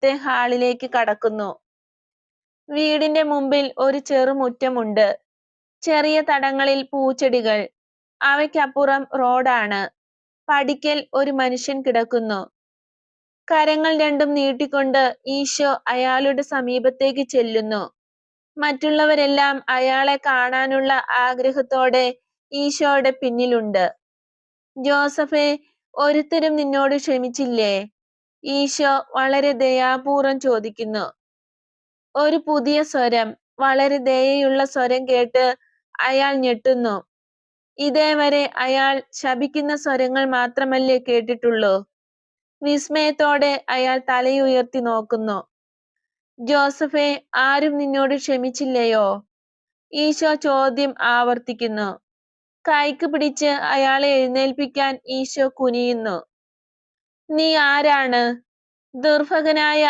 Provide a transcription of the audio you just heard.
ആദ്യത്തെ ഹാളിലേക്ക് കടക്കുന്നു. വീടിന്റെ മുമ്പിൽ ഒരു ചെറുമുറ്റമുണ്ട് ചെറിയ തടങ്ങളിൽ പൂച്ചെടികൾ. അവയ്ക്കപ്പുറം റോഡാണ്. പടിക്കൽ ഒരു മനുഷ്യൻ കിടക്കുന്നു. കരങ്ങൾ രണ്ടും നീട്ടിക്കൊണ്ട് ഈശോ അയാളുടെ സമീപത്തേക്ക് ചെല്ലുന്നു. മറ്റുള്ളവരെല്ലാം അയാളെ കാണാനുള്ള ആഗ്രഹത്തോടെ ഈശോയുടെ പിന്നിലുണ്ട്. ജോസഫെ ഒരുത്തരും നിന്നോട് ക്ഷമിച്ചില്ലേ? ഈശോ വളരെ ദയാപൂർവം ചോദിക്കുന്നു. ഒരു പുതിയ സ്വരം വളരെ ദയയുള്ള സ്വരം കേട്ട് അയാൾ ഞെട്ടുന്നു. ഇതേവരെ അയാൾ ശപിക്കുന്ന സ്വരങ്ങൾ മാത്രമല്ലേ കേട്ടിട്ടുള്ളൂ. വിസ്മയത്തോടെ അയാൾ തലയുയർത്തി നോക്കുന്നു. ജോസഫെ ആരും നിന്നോട് ക്ഷമിച്ചില്ലയോ? ഈശോ ചോദ്യം ആവർത്തിക്കുന്നു. കൈക്ക് പിടിച്ച് അയാളെ എഴുന്നേൽപ്പിക്കാൻ ഈശോ കുനിയുന്നു. നീ ആരാണ്? ദുർഭകനായ